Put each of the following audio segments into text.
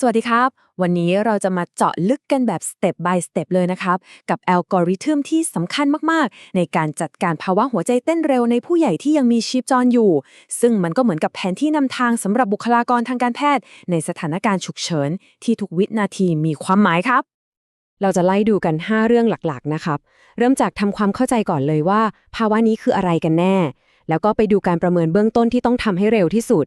สวัสดีครับ วันนี้เราจะมาเจาะลึกกันแบบ step by step เลยนะครับ กับอัลกอริทึมที่สำคัญมากๆ ในการจัดการภาวะหัวใจเต้นเร็วในผู้ใหญ่ที่ยังมีชีพจรอยู่ ซึ่งมันก็เหมือนกับแผนที่นำทางสำหรับบุคลากรทางการแพทย์ ในสถานการณ์ฉุกเฉิน ที่ทุกวินาทีมีความหมายครับ เราจะไล่ดูกัน 5 เรื่องหลักๆนะครับ เริ่มจากทำความเข้าใจก่อนเลยว่า ภาวะนี้คืออะไรกันแน่ แล้วก็ไปดูการประเมินเบื้องต้นที่ต้องทำให้เร็วที่สุด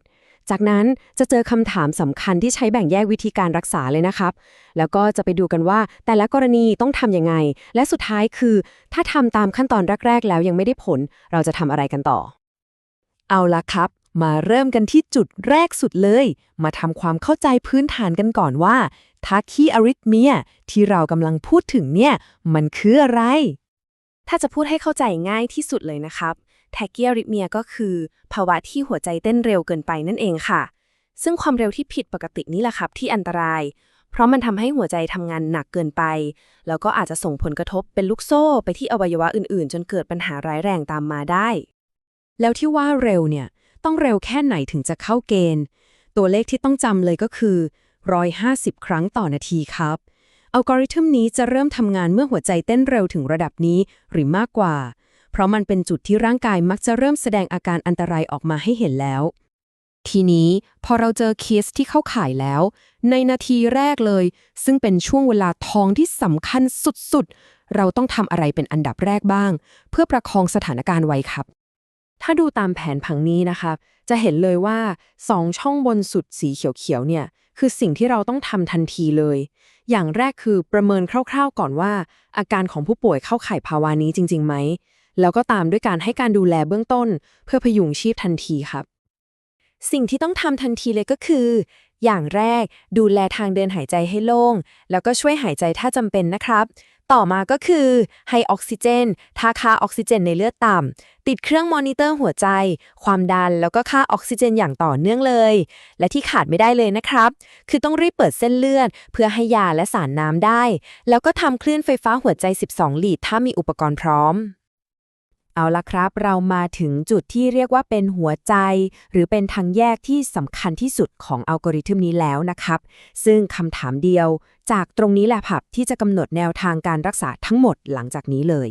จากนั้นจะเจอคำถามสำคัญที่ใช้แบ่งแยกวิธีการรักษาเลยนะครับ แล้วก็จะไปดูกันว่าแต่ละกรณีต้องทำยังไง และสุดท้ายคือ ถ้าทำตามขั้นตอนแรก ๆ แล้วยังไม่ได้ผล เราจะทำอะไรกันต่อ เอาละครับ มาเริ่มกันที่จุดแรกสุดเลย มาทำความเข้าใจพื้นฐานกันก่อนว่าทาคีอาริทเมียที่เรากำลังพูดถึงเนี่ย มันคืออะไร ถ้าจะพูดให้เข้าใจง่ายที่สุดเลยนะครับ แทกเกียริทเมียก็คือ ภาวะที่หัวใจเต้นเร็วเกินไปนั่นเองค่ะ ซึ่งความเร็วที่ผิดปกตินี่แหละครับที่อันตราย เพราะมันทำให้หัวใจทำงานหนักเกินไป แล้วก็อาจจะส่งผลกระทบเป็นลูกโซ่ไปที่อวัยวะอื่นๆ จนเกิดปัญหาร้ายแรงตามมาได้ แล้วที่ว่าเร็วเนี่ยต้องเร็วแค่ไหนถึงจะเข้าเกณฑ์ ตัวเลขที่ต้องจำเลยก็คือ 150 ครั้งต่อนาทีครับ อัลกอริทึมนี้จะเริ่มทำงานเมื่อหัวใจเต้นเร็วถึงระดับนี้หรือมากกว่า เพราะมันเป็นจุดที่ร่างกายมักจะเริ่มแสดงอาการอันตรายออกมาให้เห็นแล้ว ทีนี้พอเราเจอเคสที่เข้าข่ายแล้ว ในนาทีแรกเลย ซึ่งเป็นช่วงเวลาทองที่สำคัญสุดๆ เราต้องทำอะไรเป็นอันดับแรกบ้าง เพื่อประคองสถานการณ์ไว้ครับ ถ้าดูตามแผนผังนี้นะคะ จะเห็นเลยว่า2ช่องบนสุดสีเขียวๆเนี่ยคือสิ่งที่เราต้องทำทันทีเลย อย่างแรกคือประเมินคร่าวๆก่อนว่า อาการของผู้ป่วยเข้าข่ายภาวะนี้จริงๆไหม แล้วก็ตามด้วยการให้การดูแลเบื้องต้น เพื่อพยุงชีพทันทีครับ สิ่งที่ต้องทำทันทีเลยก็คือ อย่างแรกดูแลทางเดินหายใจให้โล่ง แล้วก็ช่วยหายใจถ้าจำเป็นนะครับ ต่อมาก็คือให้ออกซิเจนถ้าค่าออกซิเจนในเลือดต่ำติดเครื่องมอนิเตอร์หัวใจ ความดันแล้วก็ค่าออกซิเจนอย่างต่อเนื่องเลย และที่ขาดไม่ได้เลยนะครับ คือต้องรีบเปิดเส้นเลือด เพื่อให้ยาและสารน้ำได้ แล้วก็ทำคลื่นไฟฟ้าหัวใจ 12 ลีดถ้ามีอุปกรณ์พร้อม เอาละครับ เรามาถึงจุดที่เรียกว่าเป็นหัวใจ หรือเป็นทางแยกที่สำคัญที่สุดของอัลกอริทึมนี้แล้วนะครับ ซึ่งคำถามเดียว จากตรงนี้แหละครับที่จะกำหนดแนวทางการรักษาทั้งหมดหลังจากนี้เลย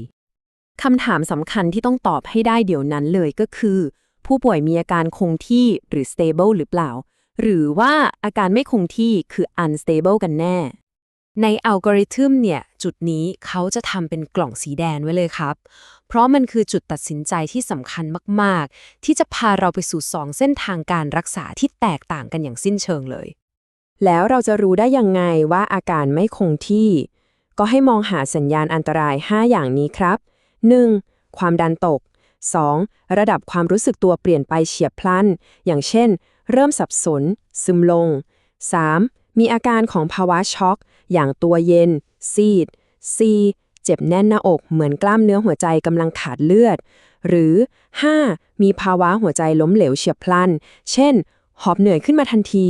คำถามสำคัญที่ต้องตอบให้ได้เดี๋ยวนั้นเลยก็คือ ผู้ป่วยมีอาการคงที่หรือ stable หรือเปล่า หรือว่าอาการไม่คงที่คือ unstable กันแน่ ในอัลกอริทึมเนี่ย จุดนี้เขาจะทำเป็นกล่องสีแดงไว้เลยครับ เพราะมันคือจุดตัดสินใจที่สำคัญมาก ๆ ที่จะพาเราไปสู่สองเส้นทางการรักษาที่แตกต่างกันอย่างสิ้นเชิงเลย แล้วเราจะรู้ได้ยังไงว่าอาการไม่คงที่ ก็ให้มองหาสัญญาณอันตราย 5 อย่างนี้ครับ 1. ความดันตก 2. ระดับความรู้สึกตัวเปลี่ยนไปเฉียบพลัน อย่างเช่น เริ่มสับสน ซึมลง 3. มีอาการของภาวะช็อก อย่างตัวเย็น ซีด 4. เจ็บแน่นหน้าอกเหมือนกล้ามเนื้อหัวใจกำลังขาดเลือด หรือ 5. มีภาวะหัวใจล้มเหลวเฉียบพลัน เช่น หอบเหนื่อยขึ้นมาทันที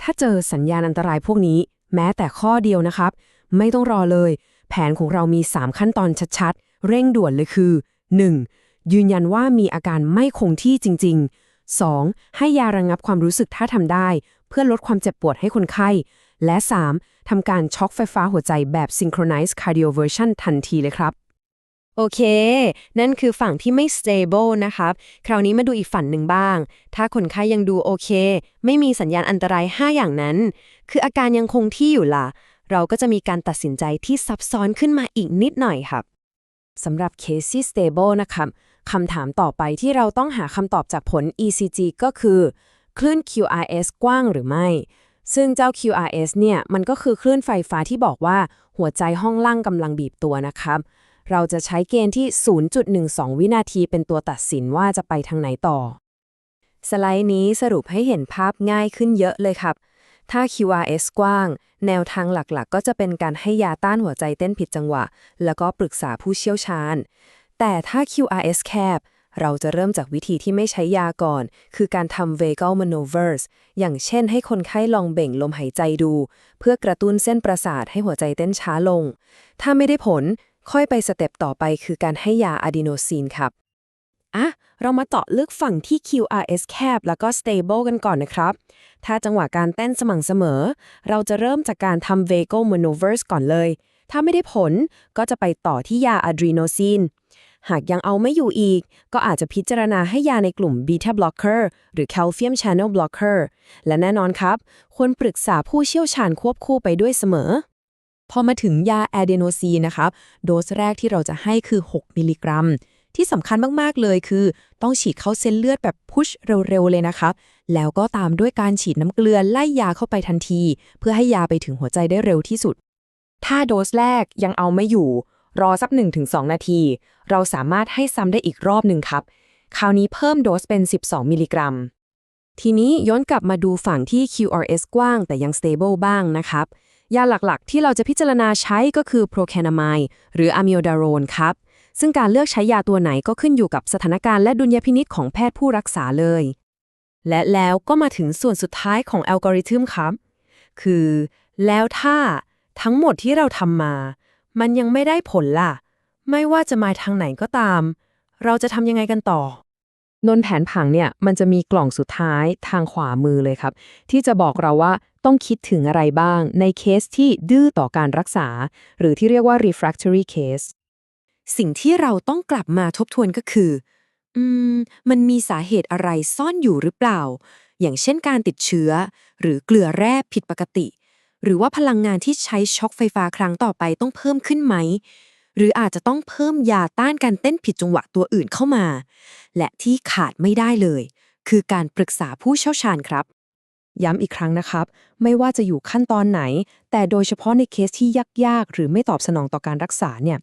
ถ้าเจอสัญญาณอันตรายพวกนี้ แม้แต่ข้อเดียวนะครับ ไม่ต้องรอเลย แผนของเรามี 3 ขั้นตอนชัดๆ เร่งด่วนเลยคือ 1. ยืนยันว่ามีอาการไม่คงที่จริง ๆ 2. ให้ยาระงับความรู้สึกถ้าทำได้ เพื่อลดความเจ็บปวดให้คนไข้ และ 3. ทำการช็อกไฟฟ้าหัวใจแบบ synchronized cardioversion ทันทีเลยครับ โอเค นั่นคือฝั่งที่ไม่ stable นะครับ คราวนี้มาดูอีกฝั่งหนึ่งบ้าง ถ้าคนไข้ยังดูโอเค ไม่มีสัญญาณอันตราย 5 อย่างนั้น คืออาการยังคงที่อยู่ล่ะ เราก็จะมีการตัดสินใจที่ซับซ้อนขึ้นมาอีกนิดหน่อยครับสำหรับ case ที่ stable นะครับคำถามต่อไปที่เราต้องหาคำตอบจากผล ECG ก็คือ คลื่น QRS กว้างหรือไม่ ซึ่งเจ้า QRS เนี่ยมันก็คือคลื่นไฟฟ้าที่บอกว่าหัวใจห้องล่างกำลังบีบตัวนะครับ เราจะใช้เกณฑ์ที่ 0.12 วินาทีเป็นตัวตัดสินว่าจะไปทางไหนต่อ สไลด์นี้สรุปให้เห็นภาพง่ายขึ้นเยอะเลยครับ ถ้า QRS กว้าง แนวทางหลักๆ ก็จะเป็นการให้ยาต้านหัวใจเต้นผิดจังหวะ แล้วก็ปรึกษาผู้เชี่ยวชาญ แต่ถ้า QRS แคบ เราจะเริ่มจากวิธีที่ไม่ใช้ยาก่อน คือการทำ vagal maneuvers อย่างเช่นให้คนไข้ลองเบ่งลมหายใจดู เพื่อกระตุ้นเส้นประสาทให้หัวใจเต้นช้าลง ถ้าไม่ได้ผล ค่อยไปสเต็ปต่อไปคือการให้ยาอะดีโนซีนครับ อะ เรามาเจาะลึกฝั่งที่ QRS แคบแล้วก็ stable กันก่อนนะครับ ถ้าจังหวะการเต้นสม่ำเสมอ เราจะเริ่มจากการทำ vagal maneuvers ก่อนเลย ถ้าไม่ได้ผลก็จะไปต่อที่ยาอะดรีโนซีน หากยังเอาไม่อยู่อีก ก็อาจจะพิจารณาให้ยาในกลุ่ม beta blocker หรือ calcium channel blocker และแน่นอนครับ ควรปรึกษาผู้เชี่ยวชาญควบคู่ไปด้วยเสมอ พอมาถึงยาแอเดโนซีนนะครับ โดสแรกที่เราจะให้คือ 6 มิลลิกรัม ที่สำคัญมาก ๆ เลยคือ ต้องฉีดเข้าเส้นเลือดแบบพุชเร็ว ๆ เลยนะครับ แล้วก็ตามด้วยการฉีดน้ำเกลือไล่ยาเข้าไปทันที เพื่อให้ยาไปถึงหัวใจได้เร็วที่สุด ถ้าโดสแรกยังเอาไม่อยู่ รอสัก1-2 นาที เราสามารถให้ซ้ำได้อีกรอบหนึ่งครับ คราวนี้เพิ่มโดสเป็น 12 มิลลิกรัม ทีนี้ย้อนกลับมาดูฝั่งที่ QRS กว้างแต่ยัง stable บ้างนะครับ ยาหลักๆ ที่เราจะพิจารณาใช้ก็คือ p r o c a n a m i d หรือ amiodarone ครับ ซึ่งการเลือกใช้ยาตัวไหนก็ขึ้นอยู่กับสถานการณ์และดุลยพินิษของแพทย์ผู้รักษาเลย และแล้วก็มาถึงส่วนสุดท้ายของอัลกอริทึมครับ คือ แล้วถ้าทั้งหมดที่เราทำมา มันยังไม่ได้ผลล่ะ ไม่ว่าจะมาทางไหนก็ตาม เราจะทำยังไงกันต่อ นนแผนผังเนี่ย มันจะมีกล่องสุดท้ายทางขวามือเลยครับ ที่จะบอกเราว่าต้องคิดถึงอะไรบ้าง ในเคสที่ดื้อต่อการรักษา หรือที่เรียกว่า refractory case สิ่งที่เราต้องกลับมาทบทวนก็คือ อืม มันมีสาเหตุอะไรซ่อนอยู่หรือเปล่า อย่างเช่นการติดเชื้อ หรือเกลือแร่ผิดปกติ หรือว่าพลังงานที่ใช้ช็อคไฟฟ้าครั้งต่อไปต้องเพิ่มขึ้นไหม หรืออาจจะต้องเพิ่มยาต้านการเต้นผิดจังหวะตัวอื่นเข้ามา และที่ขาดไม่ได้เลย คือการปรึกษาผู้เชี่ยวชาญครับ ย้ำอีกครั้งนะครับ ไม่ว่าจะอยู่ขั้นตอนไหน แต่โดยเฉพาะในเคสที่ยากๆ หรือไม่ตอบสนองต่อการรักษาเนี่ย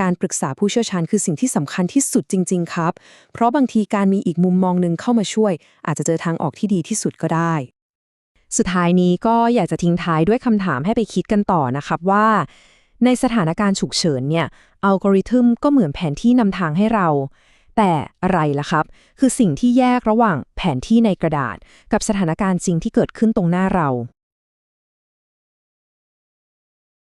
การปรึกษาผู้เชี่ยวชาญคือสิ่งที่สำคัญที่สุดจริง ๆ ครับ เพราะบางทีการมีอีกมุมมองหนึ่งเข้ามาช่วย อาจจะเจอทางออกที่ดีที่สุดก็ได้ สุดท้ายนี้ก็อยากจะทิ้งท้ายด้วยคำถามให้ไปคิดกันต่อนะครับว่า ในสถานการณ์ฉุกเฉินเนี่ยอัลกอริทึมก็เหมือนแผนที่นำทางให้เรา แต่อะไรล่ะครับ คือสิ่งที่แยกระหว่างแผนที่ในกระดาษ กับสถานการณ์จริงที่เกิดขึ้นตรงหน้าเรา